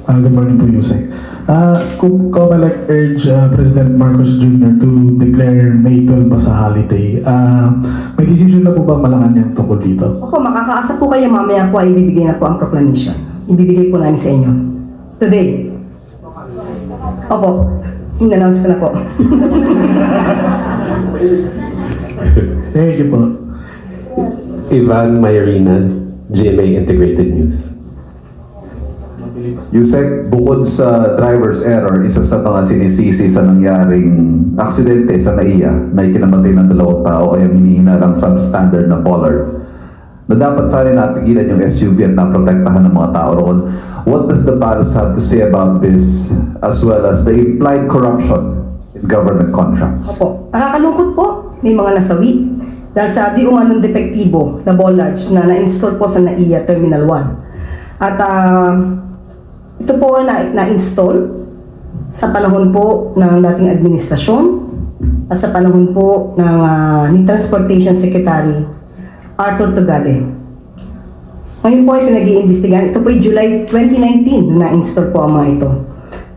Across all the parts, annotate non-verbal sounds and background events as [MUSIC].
Uh, good morning po, Yusek. Uh, kung Comelec urge uh, President Marcos Jr. to declare May 12 as a holiday, uh, may decision na po ba Malacanang tungkol dito? Opo, makakaasa po kayo mamaya po ay ibibigay na po ang proclamation. Ibibigay po namin sa inyo. Today. Opo, in-announce ko na po. [LAUGHS] Thank you po. Ivan Mayrina, GMA Integrated News. Yusek, bukod sa driver's error, isa sa mga sinisisi sa nangyaring aksidente sa NAIA na ikinamatay ng dalawang tao ay ang hinihinalang substandard na bollard na dapat sana napigilan yung SUV at naprotektahan ng mga tao roon. What does the palace have to say about this as well as the implied corruption in government contracts? Opo, nakakalungkot po. May mga nasawi. Dahil sa di umanong depektibo na bollards na na-install po sa NAIA Terminal 1. At ah, ito po ay na- na-install sa panahon po ng dating administrasyon at sa panahon po ng ah, ni Transportation Secretary Arthur Tugade. Ngayon po ay pinag-iimbestigahan. Ito po ay July 2019 na na-install po ang mga ito.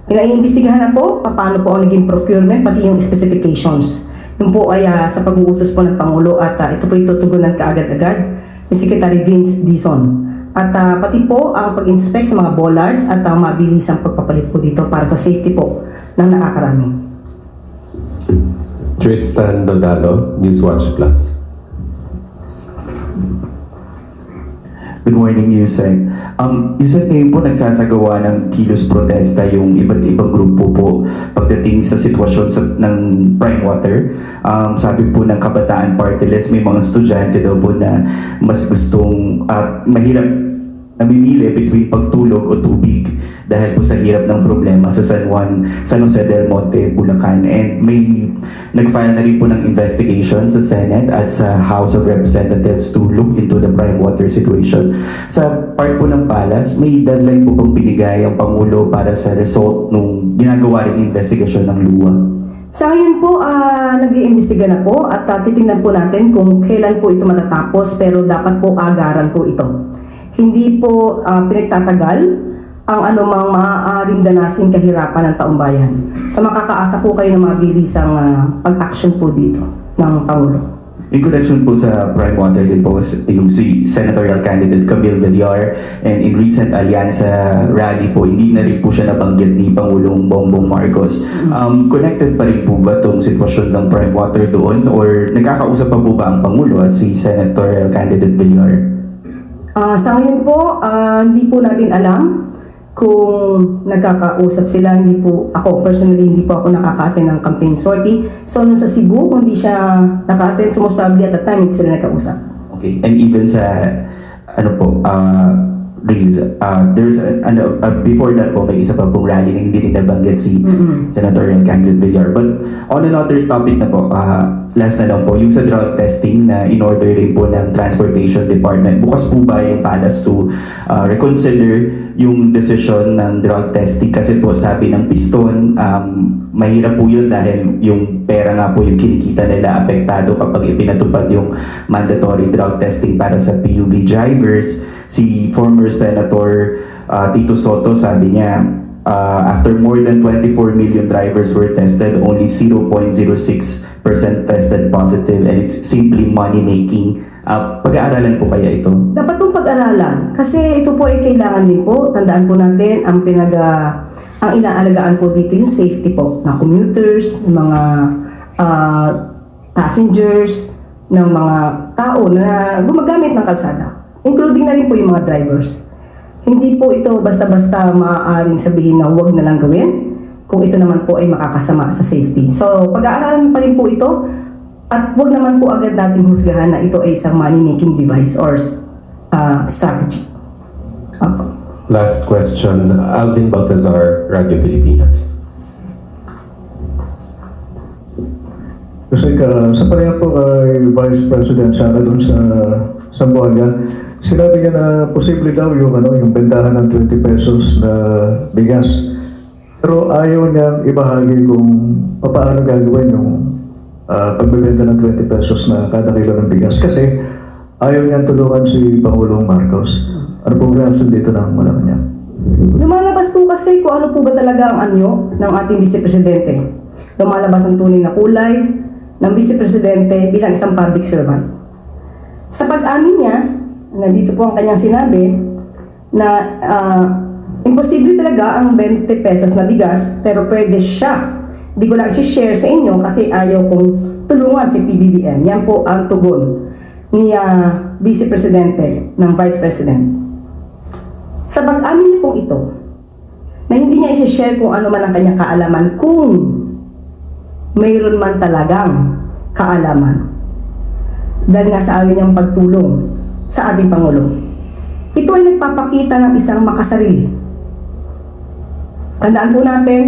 Pinaiimbestigahan na po paano po ang naging procurement, pati yung specifications. Yung po ay ah, sa pag-uutos po ng Pangulo at ah, ito po itutugunan kaagad-agad ni Secretary Vince Dizon. At ah, pati po ang pag-inspect sa mga bollards at ang mabilis ang pagpapalit po dito para sa safety po ng nakakarami. Tristan Dodalo, Newswatch Plus. Good morning, Yusek. Um, Yusek, ngayon po nagsasagawa ng kilos protesta yung iba't ibang grupo po pagdating sa sitwasyon sa, ng prime water. Um, sabi po ng Kabataan Party List, may mga estudyante daw po na mas gustong at mahirap namimili between pagtulog o tubig dahil po sa hirap ng problema sa San Juan, San Jose del Monte, Bulacan. And may nag-file na rin po ng investigation sa Senate at sa House of Representatives to look into the prime water situation. Sa part po ng Palas, may deadline po pang binigay ang Pangulo para sa result nung ginagawa rin investigation ng luwa. Sa ngayon po, ah, nag-iimbestiga na po at ah, titingnan po natin kung kailan po ito matatapos pero dapat po agaran po ito. Hindi po ah, pinagtatagal ang anumang maaaring danasing kahirapan ng taong bayan. So makakaasa po kayo ng mabilisang ah, pag-action po dito ng Pangulo. In connection po sa prime water din po yung si senatorial candidate Camille Villar and in recent alyansa rally po hindi na rin po siya nabanggit ni Pangulong Bongbong Marcos. Um, connected pa rin po ba itong sitwasyon ng prime water doon or nagkakausap pa po ba ang Pangulo at si senatorial candidate Villar? Ah, sa ngayon po, ah, hindi po natin alam kung nagkakausap sila. Hindi po, ako personally, hindi po ako nakaka-attend ng campaign sortie. So, nung sa Cebu, kung hindi siya naka-attend, so most probably at that time, hindi sila nagkausap. Okay, and even sa ano po, uh, Riz, uh, there's a, ano, uh, before that po, may isa pa pong rally na hindi rin nabanggit si Mm-mm. Senatorial candidate Villar. But on another topic na po, uh, last na lang po, yung sa drug testing na in-order rin po ng Transportation Department. Bukas po ba yung palas to uh, reconsider yung decision ng drug testing? Kasi po sabi ng piston, um, mahirap po yun dahil yung pera nga po yung kinikita nila apektado kapag ipinatupad yung mandatory drug testing para sa PUV drivers. Si former Senator uh, Tito Soto sabi niya, uh, after more than 24 million drivers were tested, only 0.06% tested positive and it's simply money making. Uh, pag-aaralan po kaya ito? Dapat pong pag-aralan kasi ito po ay kailangan din po. Tandaan po natin ang pinag ah, ang inaalagaan po dito yung safety po ng commuters, ng mga ah, passengers, ng mga tao na gumagamit ng kalsada. Including na rin po yung mga drivers. Hindi po ito basta-basta maaaring sabihin na huwag na lang gawin kung ito naman po ay makakasama sa safety. So, pag-aaralan pa rin po ito at huwag naman po agad natin husgahan na ito ay isang money-making device or uh, strategy. Opo. Last question, Alvin Baltazar, Radio Pilipinas. Kasi uh, sa pareha po kay Vice President Sara doon sa Sambuanga, sinabi niya na posible daw yung, ano, yung bentahan ng 20 pesos na bigas. Pero ayaw niyang ibahagi kung paano gagawin yung uh, pagbebenta ng 20 pesos na kada kilo ng bigas. Kasi ayaw niyang tulungan si Pangulong Marcos. Ano pong reaction dito ng Malacanang? Lumalabas po kasi kung ano po ba talaga ang anyo ng ating Vice Presidente. Lumalabas ang tunay na kulay ng Vice Presidente bilang isang public servant. Sa pag-amin niya, nandito po ang kanyang sinabi, na ah, imposible talaga ang 20 pesos na bigas, pero pwede siya. Hindi ko lang share sa inyo kasi ayaw kong tulungan si PBBM. Yan po ang tugon ni ah, Vice Presidente ng Vice President. Sa pag-amin niya pong ito, na hindi niya i-share kung ano man ang kanyang kaalaman kung mayroon man talagang kaalaman. Dahil nga sa amin niyang pagtulong sa ating Pangulo. Ito ay nagpapakita ng isang makasarili. Tandaan po natin,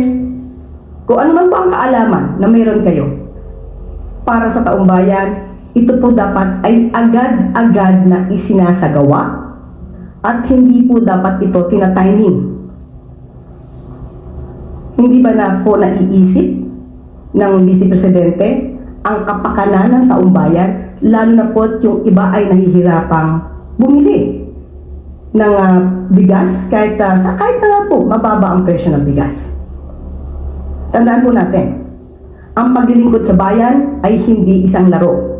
kung ano man po ang kaalaman na mayroon kayo para sa taong bayan, ito po dapat ay agad-agad na isinasagawa at hindi po dapat ito tinatiming. Hindi ba na po naiisip ng Vice Presidente ang kapakanan ng taong bayan, lalo na po yung iba ay nahihirapang bumili ng ah, bigas kahit, ah, sa, kahit na po mababa ang presyo ng bigas. Tandaan po natin, ang paglilingkod sa bayan ay hindi isang laro.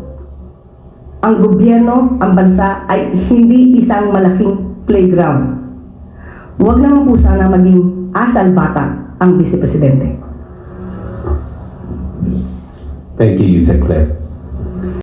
Ang gobyerno, ang bansa ay hindi isang malaking playground. Huwag naman po sana maging asal bata ang Vice Presidente. Thank you, Yusek Claire.